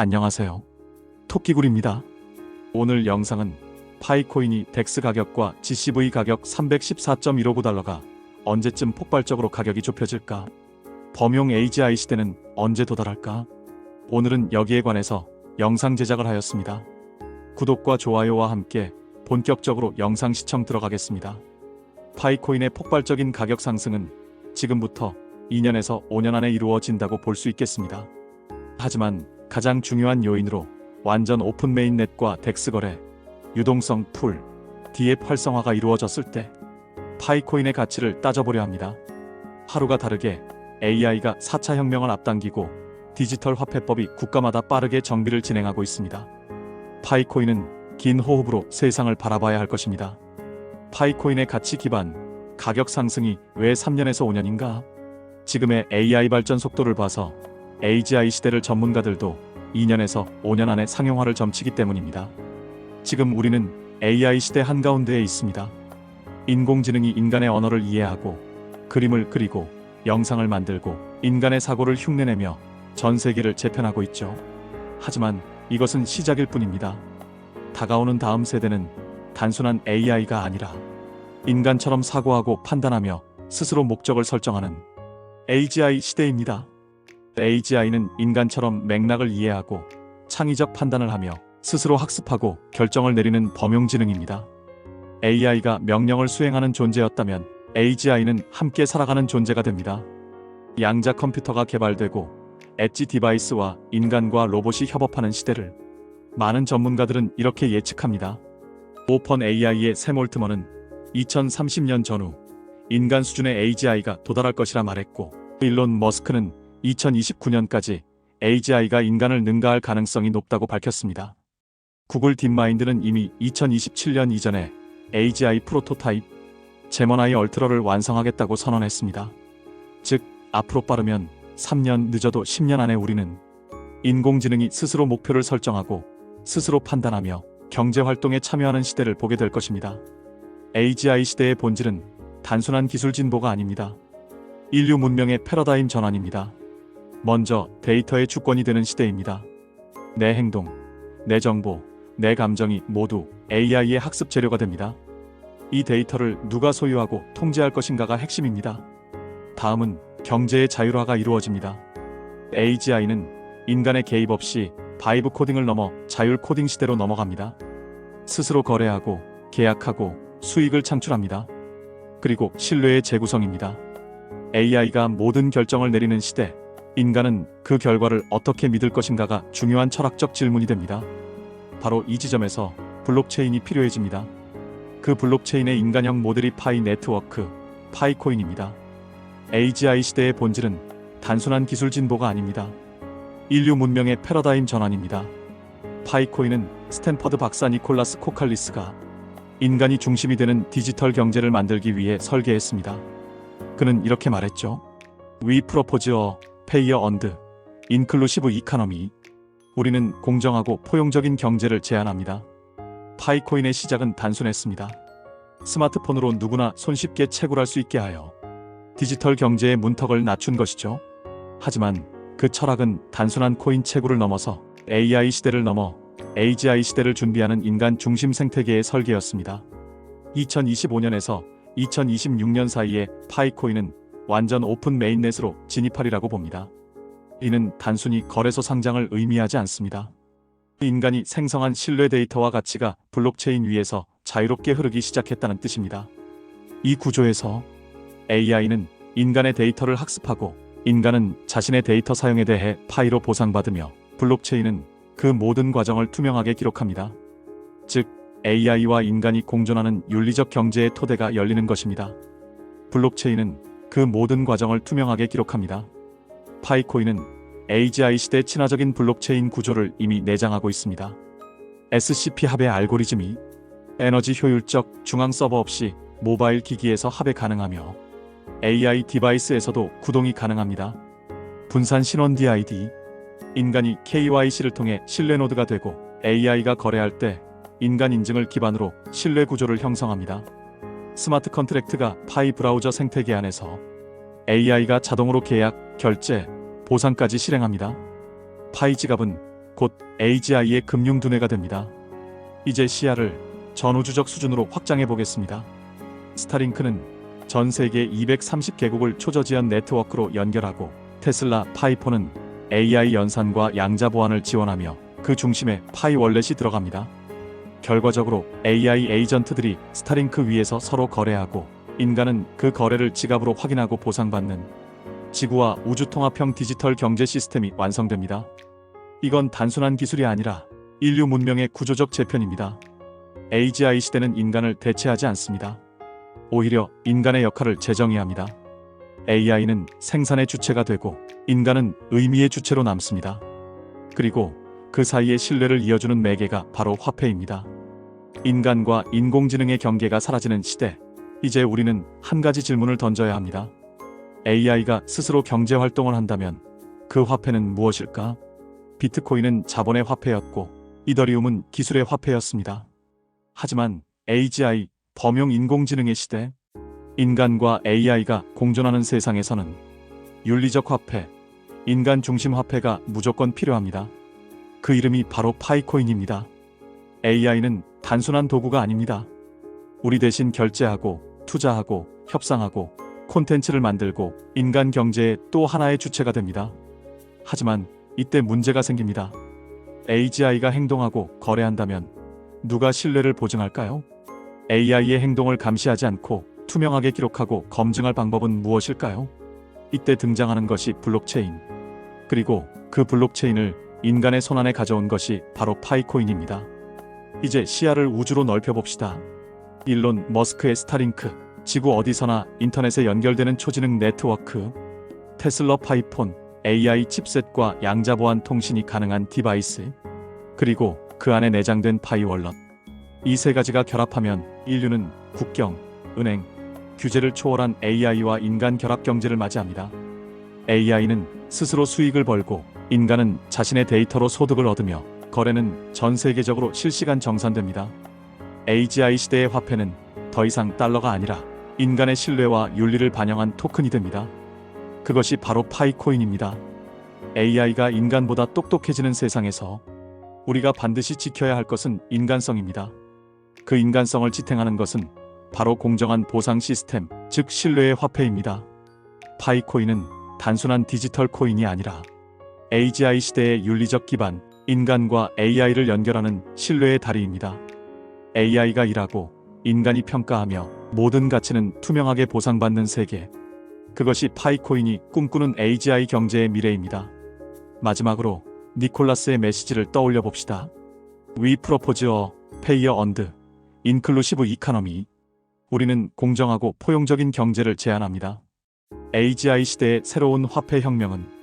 안녕하세요. 토끼굴입니다. 오늘 영상은 파이코인이 덱스 가격과 GCV 가격 314.159달러가 언제쯤 폭발적으로 가격이 좁혀질까? 범용 AGI 시대는 언제 도달할까? 오늘은 여기에 관해서 영상 제작을 하였습니다. 구독과 좋아요와 함께 본격적으로 영상 시청 들어가겠습니다. 파이코인의 폭발적인 가격 상승은 지금부터 2년에서 5년 안에 이루어진다고 볼 수 있겠습니다. 하지만 가장 중요한 요인으로 완전 오픈 메인넷과 덱스 거래, 유동성 풀, DF 활성화가 이루어졌을 때 파이코인의 가치를 따져보려 합니다. 하루가 다르게 AI가 4차 혁명을 앞당기고 디지털 화폐법이 국가마다 빠르게 정비를 진행하고 있습니다. 파이코인은 긴 호흡으로 세상을 바라봐야 할 것입니다. 파이코인의 가치 기반, 가격 상승이 왜 3년에서 5년인가? 지금의 AI 발전 속도를 봐서 AGI 시대를 전문가들도 2년에서 5년 안에 상용화를 점치기 때문입니다. 지금 우리는 AI 시대 한가운데에 있습니다. 인공지능이 인간의 언어를 이해하고 그림을 그리고 영상을 만들고 인간의 사고를 흉내내며 전 세계를 재편하고 있죠. 하지만 이것은 시작일 뿐입니다. 다가오는 다음 세대는 단순한 AI가 아니라 인간처럼 사고하고 판단하며 스스로 목적을 설정하는 AGI 시대입니다. AGI는 인간처럼 맥락을 이해하고 창의적 판단을 하며 스스로 학습하고 결정을 내리는 범용지능입니다. AI가 명령을 수행하는 존재였다면 AGI는 함께 살아가는 존재가 됩니다. 양자 컴퓨터가 개발되고 엣지 디바이스와 인간과 로봇이 협업하는 시대를 많은 전문가들은 이렇게 예측합니다. 오펀 AI의 샘 올트먼은 2030년 전후 인간 수준의 AGI가 도달할 것이라 말했고 일론 머스크는 2029년까지 AGI가 인간을 능가할 가능성이 높다고 밝혔습니다. 구글 딥마인드는 이미 2027년 이전에 AGI 프로토타입 제머나이 얼트러를 완성하겠다고 선언했습니다. 즉, 앞으로 빠르면 3년 늦어도 10년 안에 우리는 인공지능이 스스로 목표를 설정하고 스스로 판단하며 경제 활동에 참여하는 시대를 보게 될 것입니다. AGI 시대의 본질은 단순한 기술 진보가 아닙니다. 인류 문명의 패러다임 전환입니다. 먼저 데이터의 주권이 되는 시대입니다. 내 행동, 내 정보, 내 감정이 모두 AI의 학습 재료가 됩니다. 이 데이터를 누가 소유하고 통제할 것인가가 핵심입니다. 다음은 경제의 자율화가 이루어집니다. AGI는 인간의 개입 없이 바이브 코딩을 넘어 자율 코딩 시대로 넘어갑니다. 스스로 거래하고 계약하고 수익을 창출합니다. 그리고 신뢰의 재구성입니다. AI가 모든 결정을 내리는 시대, 인간은 그 결과를 어떻게 믿을 것인가가 중요한 철학적 질문이 됩니다. 바로 이 지점에서 블록체인이 필요해집니다. 그 블록체인의 인간형 모델이 파이 네트워크, 파이코인입니다. AGI 시대의 본질은 단순한 기술 진보가 아닙니다. 인류 문명의 패러다임 전환입니다. 파이코인은 스탠퍼드 박사 니콜라스 코칼리스가 인간이 중심이 되는 디지털 경제를 만들기 위해 설계했습니다. 그는 이렇게 말했죠. We propose a payer and inclusive economy. 우리는 공정하고 포용적인 경제를 제안합니다. 파이코인의 시작은 단순했습니다. 스마트폰으로 누구나 손쉽게 채굴할 수 있게 하여 디지털 경제의 문턱을 낮춘 것이죠. 하지만 그 철학은 단순한 코인 채굴을 넘어서 AI 시대를 넘어 AGI 시대를 준비하는 인간 중심 생태계의 설계였습니다. 2025년에서 2026년 사이에 파이코인은 완전 오픈 메인넷으로 진입하리라고 봅니다. 이는 단순히 거래소 상장을 의미하지 않습니다. 인간이 생성한 신뢰 데이터와 가치가 블록체인 위에서 자유롭게 흐르기 시작했다는 뜻입니다. 이 구조에서 AI는 인간의 데이터를 학습하고 인간은 자신의 데이터 사용에 대해 파이로 보상받으며 블록체인은 그 모든 과정을 투명하게 기록합니다. 즉, AI와 인간이 공존하는 윤리적 경제의 토대가 열리는 것입니다. 블록체인은 그 모든 과정을 투명하게 기록합니다. 파이코인은 AGI 시대 친화적인 블록체인 구조를 이미 내장하고 있습니다. SCP 합의 알고리즘이 에너지 효율적 중앙 서버 없이 모바일 기기에서 합의 가능하며 AI 디바이스에서도 구동이 가능합니다. 분산 신원 DID 인간이 KYC를 통해 신뢰 노드가 되고 AI가 거래할 때 인간 인증을 기반으로 신뢰 구조를 형성합니다. 스마트 컨트랙트가 파이 브라우저 생태계 안에서 AI가 자동으로 계약, 결제, 보상까지 실행합니다. 파이 지갑은 곧 AGI의 금융 두뇌가 됩니다. 이제 시야를 전우주적 수준으로 확장해 보겠습니다. 스타링크는 전 세계 230개국을 초저지연 네트워크로 연결하고 테슬라 파이폰은 AI 연산과 양자 보안을 지원하며 그 중심에 파이 월렛이 들어갑니다. 결과적으로 AI 에이전트들이 스타링크 위에서 서로 거래하고 인간은 그 거래를 지갑으로 확인하고 보상받는 지구와 우주 통합형 디지털 경제 시스템이 완성됩니다. 이건 단순한 기술이 아니라 인류 문명의 구조적 재편입니다. AGI 시대는 인간을 대체하지 않습니다. 오히려 인간의 역할을 재정의합니다. AI는 생산의 주체가 되고 인간은 의미의 주체로 남습니다. 그리고 그 사이에 신뢰를 이어주는 매개가 바로 화폐입니다. 인간과 인공지능의 경계가 사라지는 시대. 이제 우리는 한 가지 질문을 던져야 합니다. AI가 스스로 경제 활동을 한다면 그 화폐는 무엇일까? 비트코인은 자본의 화폐였고 이더리움은 기술의 화폐였습니다. 하지만 AGI 범용 인공지능의 시대 인간과 AI가 공존하는 세상에서는 윤리적 화폐, 인간 중심 화폐가 무조건 필요합니다. 그 이름이 바로 파이코인입니다. AI는 단순한 도구가 아닙니다. 우리 대신 결제하고 투자하고 협상하고 콘텐츠를 만들고 인간 경제의 또 하나의 주체가 됩니다. 하지만 이때 문제가 생깁니다. AGI가 행동하고 거래한다면 누가 신뢰를 보증할까요? AI의 행동을 감시하지 않고 투명하게 기록하고 검증할 방법은 무엇일까요? 이때 등장하는 것이 블록체인. 그리고 그 블록체인을 인간의 손안에 가져온 것이 바로 파이코인입니다. 이제 시야를 우주로 넓혀봅시다. 일론 머스크의 스타링크, 지구 어디서나 인터넷에 연결되는 초지능 네트워크, 테슬라 파이폰, AI 칩셋과 양자 보안 통신이 가능한 디바이스, 그리고 그 안에 내장된 파이월럿. 이 세 가지가 결합하면 인류는 국경, 은행, 규제를 초월한 AI와 인간 결합 경제를 맞이합니다. AI는 스스로 수익을 벌고 인간은 자신의 데이터로 소득을 얻으며 거래는 전 세계적으로 실시간 정산됩니다. AGI 시대의 화폐는 더 이상 달러가 아니라 인간의 신뢰와 윤리를 반영한 토큰이 됩니다. 그것이 바로 파이코인입니다. AI가 인간보다 똑똑해지는 세상에서 우리가 반드시 지켜야 할 것은 인간성입니다. 그 인간성을 지탱하는 것은 바로 공정한 보상 시스템, 즉 신뢰의 화폐입니다. 파이코인은 단순한 디지털 코인이 아니라 AGI 시대의 윤리적 기반, 인간과 AI를 연결하는 신뢰의 다리입니다. AI가 일하고 인간이 평가하며 모든 가치는 투명하게 보상받는 세계. 그것이 파이코인이 꿈꾸는 AGI 경제의 미래입니다. 마지막으로 니콜라스의 메시지를 떠올려 봅시다. We propose a payer and inclusive economy. 우리는 공정하고 포용적인 경제를 제안합니다. AGI 시대의 새로운 화폐 혁명은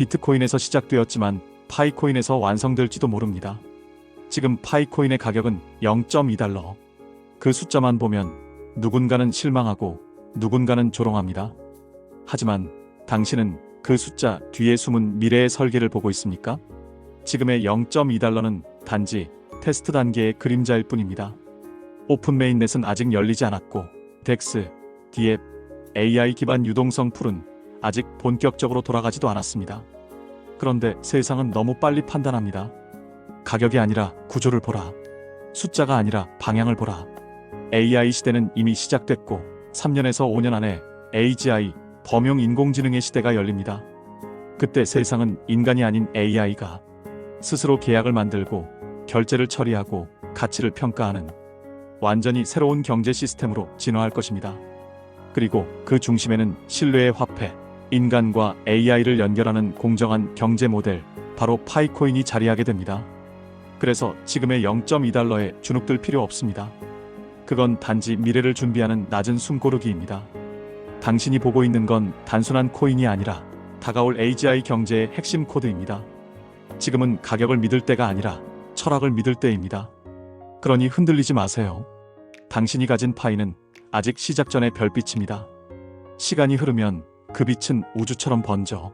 비트코인에서 시작되었지만 파이코인에서 완성될지도 모릅니다. 지금 파이코인의 가격은 0.2달러. 그 숫자만 보면 누군가는 실망하고 누군가는 조롱합니다. 하지만 당신은 그 숫자 뒤에 숨은 미래의 설계를 보고 있습니까? 지금의 0.2달러는 단지 테스트 단계의 그림자일 뿐입니다. 오픈 메인넷은 아직 열리지 않았고 덱스, 디앱, AI 기반 유동성 풀은 아직 본격적으로 돌아가지도 않았습니다. 그런데 세상은 너무 빨리 판단합니다. 가격이 아니라 구조를 보라. 숫자가 아니라 방향을 보라. AI 시대는 이미 시작됐고 3년에서 5년 안에 AGI 범용 인공지능의 시대가 열립니다. 그때 세상은 인간이 아닌 AI가 스스로 계약을 만들고 결제를 처리하고 가치를 평가하는 완전히 새로운 경제 시스템으로 진화할 것입니다. 그리고 그 중심에는 신뢰의 화폐, 인간과 AI를 연결하는 공정한 경제 모델, 바로 파이코인이 자리하게 됩니다. 그래서 지금의 0.2달러에 주눅들 필요 없습니다. 그건 단지 미래를 준비하는 낮은 숨고르기입니다. 당신이 보고 있는 건 단순한 코인이 아니라 다가올 AGI 경제의 핵심 코드입니다. 지금은 가격을 믿을 때가 아니라 철학을 믿을 때입니다. 그러니 흔들리지 마세요. 당신이 가진 파이는 아직 시작 전의 별빛입니다. 시간이 흐르면 그 빛은 우주처럼 번져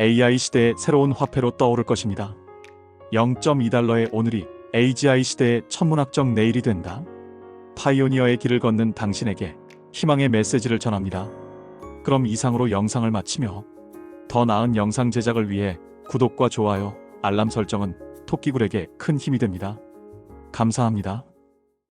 AI 시대의 새로운 화폐로 떠오를 것입니다. 0.2달러의 오늘이 AGI 시대의 천문학적 내일이 된다. 파이오니어의 길을 걷는 당신에게 희망의 메시지를 전합니다. 그럼 이상으로 영상을 마치며 더 나은 영상 제작을 위해 구독과 좋아요, 알람 설정은 토끼굴에게 큰 힘이 됩니다. 감사합니다.